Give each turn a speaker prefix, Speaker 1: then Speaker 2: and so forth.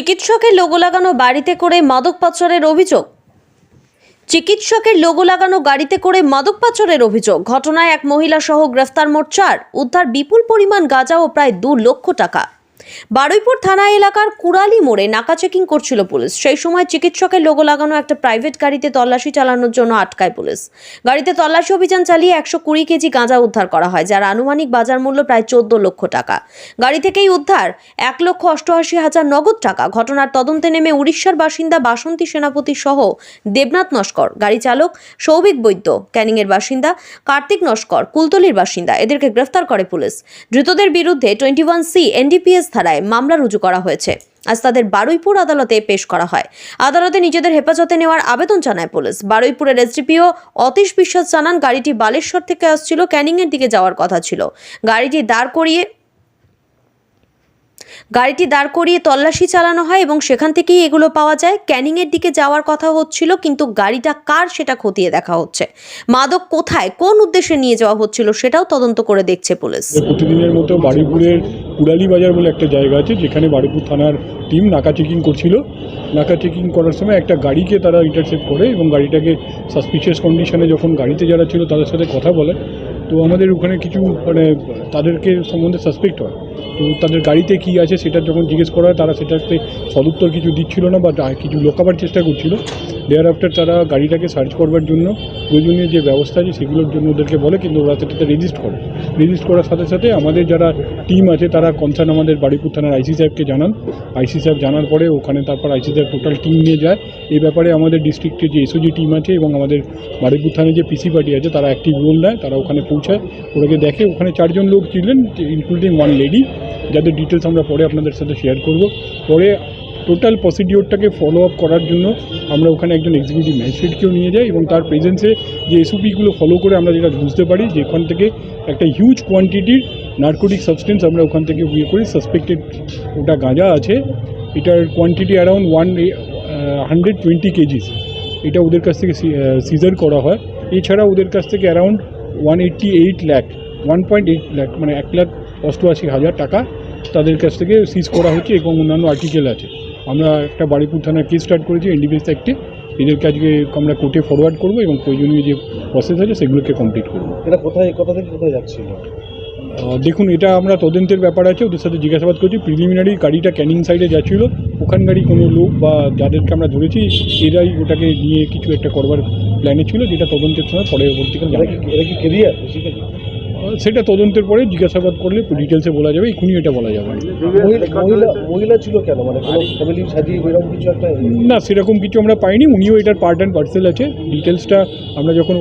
Speaker 1: চিকিৎসকের লোগো লাগানো বাড়িতে করে মাদক পাচারের অভিযোগ? চিকিৎসকের লোগো লাগানো গাড়িতে করে মাদক পাচারের অভিযোগ। ঘটনায় এক মহিলা সহ গ্রেফতার মোট চার উদ্ধার বিপুল পরিমাণ গাঁজা ও প্রায় দু লক্ষ টাকা। বারুইপুর থানা এলাকার কুড়ালি মোড়ে নাকা চেকিং করছিল পুলিশ। সেই সময় চিকিৎসকের লোগো লাগানো একটা প্রাইভেট গাড়িতে তল্লাশি চালানোর জন্য আটকায় পুলিশ। গাড়িতে তল্লাশি অভিযান চালিয়ে একশো কুড়ি কেজি গাঁজা উদ্ধার করা হয়, যার আনুমানিক বাজার মূল্য প্রায় চোদ্দ লক্ষ টাকা। গাড়ি থেকেই উদ্ধার এক লক্ষ অষ্টআশি হাজার নগদ টাকা। ঘটনার তদন্তে নেমে উড়িষ্যার বাসিন্দা বাসন্তী সেনাপতি সহ দেবনাথ নস্কর, গাড়ি চালক সৌভিক বৈদ্য, ক্যানিংয়ের বাসিন্দা কার্তিক নস্কর, কুলতলির বাসিন্দা। এদেরকে গ্রেফতার করে পুলিশ। ধৃতদের বিরুদ্ধে টোয়েন্টি ওয়ান সি এনডিপিএস ধারায় মামলা রুজু করা হয়েছে। আজ তাদের বারুইপুর আদালতে পেশ করা হয়। আদালতে নিজেদের হেফাজতে নেওয়ার আবেদন জানায় পুলিশ। বারুইপুরের এসডিপিও অতীশ বিশ্বাস জানান, গাড়িটি বালেশ্বর থেকে আসছিল ক্যানিংয়ের দিকে যাওয়ার কথা ছিল। গাড়িটি দাঁড় করিয়ে গাড়িটি দাঁড় করিয়ে তল্লাশি চালানো হয় এবং সেখান থেকেই এগুলো পাওয়া যায়। ক্যানিংয়ের দিকে যাওয়ার কথা হচ্ছিল, কিন্তু গাড়িটা কার সেটা খতিয়ে দেখা হচ্ছে। মাদক কোথায়, কোন উদ্দেশ্যে নিয়ে যাওয়া হচ্ছিল সেটাও তদন্ত করে দেখছে পুলিশ।
Speaker 2: প্রতিদিনের মতো বারুইপুরের কুড়ালি বাজার বলে একটা জায়গা আছে, যেখানে বারুইপুর থানার টিম নাকা চেকিং করছিল। নাকা চেকিং করার সময় একটা গাড়িকে তারা ইন্টারসেপ্ট করে এবং গাড়িটাকে সাসপিশিয়াস কন্ডিশনে যখন গাড়িতে যারা ছিল তাদের সাথে কথা বলে। তো আমাদের ওখানে কিছু মানে তাদেরকে সম্বন্ধে সাসপেক্ট হয়। তো তাদের গাড়িতে কী আছে সেটা যখন জিজ্ঞেস করা হয়, তারা সেটাতে সদুত্তর কিছু দিচ্ছিল না বা কিছু লোকাবার চেষ্টা করছিল। দেয়ার আফটার তারা গাড়িটাকে সার্চ করবার জন্য প্রয়োজনীয় যে ব্যবস্থা আছে সেগুলোর জন্য ওদেরকে বলে, কিন্তু ওরা সেটাতে রেজিস্ট করে। রেজিস্ট করার সাথে সাথে আমাদের যারা টিম আছে, তারা কনসার্ন আমাদের বাড়িপুর থানার আইসি সাহেবকে জানান। আইসি সাহেব জানার পরে ওখানে তারপর আইসি সাহেব টোটাল টিম নিয়ে যায়। এই ব্যাপারে আমাদের ডিস্ট্রিক্টে যে এসওজি টিম আছে এবং আমাদের বাড়িপুর থানায় যে পিসি পার্টি আছে, তারা অ্যাক্টিভ রোল নেয়, তারা ওখানে পৌঁছায়। ওরাকে দেখে ওখানে চারজন লোক ছিলেন ইনক্লুডিং ওয়ান লেডি যাদের ডিটেলস আমরা পরে আপনাদের সাথে শেয়ার করব। পরে টোটাল প্রসিডিওরটাকে ফলো আপ করার জন্য আমরা ওখানে একজন এক্সিকিউটিভ ম্যাজিস্ট্রেটকেও নিয়ে যাই এবং তার প্রেজেন্সে যে এসওপিগুলো ফলো করে আমরা যেটা বুঝতে পারি যে ওখান থেকে একটা হিউজ কোয়ান্টিটির নার্কোটিক সাবস্টেন্স আমরা ওখান থেকে ইয়ে করি সাসপেক্টেড ওটা গাঁজা আছে। এটার quantity around one hundred twenty kgs. এটা ওদের কাছ থেকে সিজার করা হয়। এছাড়া ওদের কাছ থেকে around one eighty eight lakh one point eight lakh মানে এক লাখ অষ্টআশি হাজার টাকা তাদের কাছ থেকে সিজ করা হচ্ছে এবং অন্যান্য আর্টিকেল আছে। আমরা একটা বাড়িপুর থানার কেস স্টার্ট করেছি এনডিপিএস অ্যাক্টে এদেরকে আজকে আমরা কোর্টে ফরওয়ার্ড করব এবং প্রয়োজনীয় যে প্রসেস আছে সেগুলোকে কমপ্লিট করব।
Speaker 3: এটা কোথায় কোথা থেকে কোথায় যাচ্ছিল?
Speaker 2: দেখুন এটা আমরা তদন্তের ব্যাপার আছে ওদের সাথে জিজ্ঞাসাবাদ করছি। প্রিলিমিনারি গাড়িটা ক্যানিং সাইডে যাচ্ছিল। ওখানকারই কোনো লোক বা যাদেরকে আমরা ধরেছি এরাই ওটাকে নিয়ে কিছু একটা করবার প্ল্যানে ছিল যেটা তদন্তের সময় পরবর্তীকালে
Speaker 3: এরা
Speaker 2: জানা
Speaker 3: কি কেরিয়ার
Speaker 2: সেটা তদন্তের পরে জিজ্ঞাসাবাদ করলে ডিটেলসে বলা যাবে এখনই এটা বলা যাবে।
Speaker 3: মহিলা ছিল কেন মানে
Speaker 2: না সেরকম কিছু আমরা পাইনি উনিও এটার পার্ট অ্যান্ড পার্সেল আছে ডিটেলসটা আমরা যখন